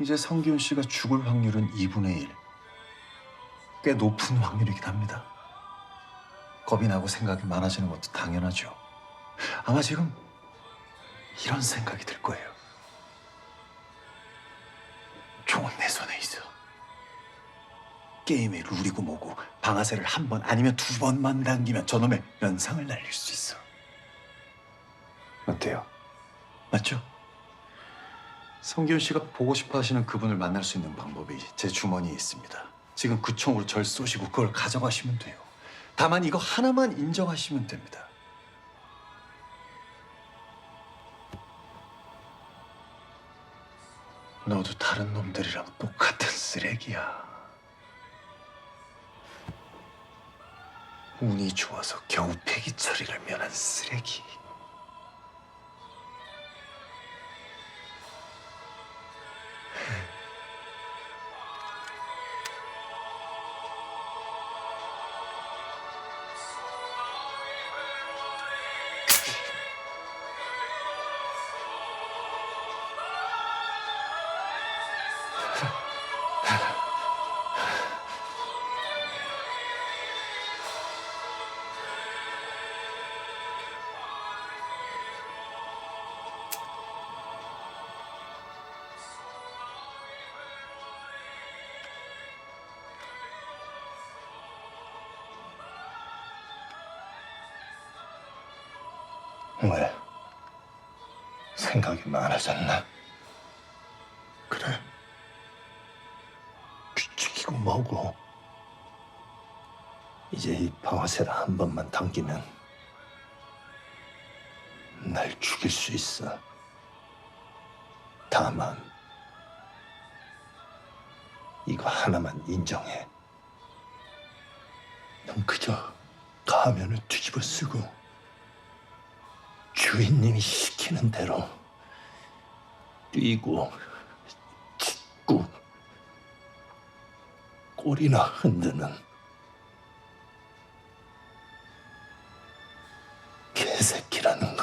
이제 성기훈 씨가 죽을 확률은 2분의 1. 꽤 높은 확률이긴 합니다. 겁이 나고 생각이 많아지는 것도 당연하죠. 아마 지금 이런 생각이 들 거예요. 총은 내 손에 있어. 게임의 룰이고 뭐고 방아쇠를 한 번 아니면 두 번만 당기면 저놈의 면상을 날릴 수 있어. 어때요? 맞죠? 성기훈 씨가 보고 싶어 하시는 그분을 만날 수 있는 방법이 제 주머니에 있습니다. 지금 그 총으로 절 쏘시고 그걸 가져가시면 돼요. 다만 이거 하나만 인정하시면 됩니다. 너도 다른 놈들이랑 똑같은 쓰레기야. 운이 좋아서 겨우 폐기 처리를 면한 쓰레기. 왜? 생각이 많아졌나? 그래. 규칙이고 뭐고 이제 이 방아쇠를 한 번만 당기면 날 죽일 수 있어. 다만 이거 하나만 인정해. 넌 그저 가면을 뒤집어 쓰고 주인님이 시키는 대로 뛰고 짖고 꼬리나 흔드는 개새끼라는